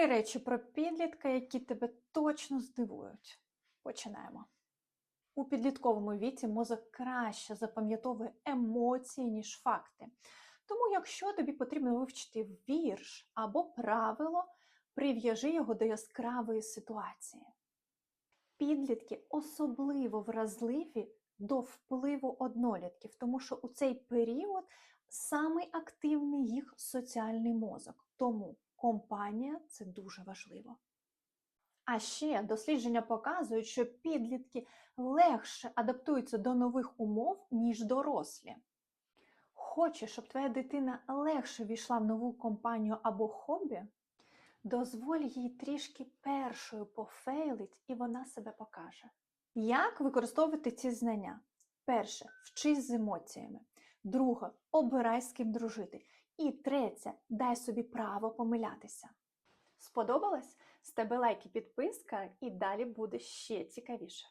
Три речі про підлітка, які тебе точно здивують. Починаємо. У підлітковому віці мозок краще запам'ятовує емоції, ніж факти. Тому, якщо тобі потрібно вивчити вірш або правило, прив'яжи його до яскравої ситуації. Підлітки особливо вразливі до впливу однолітків, тому що у цей період самий активний їх соціальний мозок. Тому компанія це дуже важливо. А ще дослідження показують, що підлітки легше адаптуються до нових умов, ніж дорослі. Хочеш, щоб твоя дитина легше війшла в нову компанію або хобі? Дозволь їй трішки першою пофейлить, і вона себе покаже. Як використовувати ці знання? Перше, вчись з емоціями. Друге, обирай з ким дружити. І третє, дай собі право помилятися. Сподобалось? З тебе лайк і підписка, і далі буде ще цікавіше.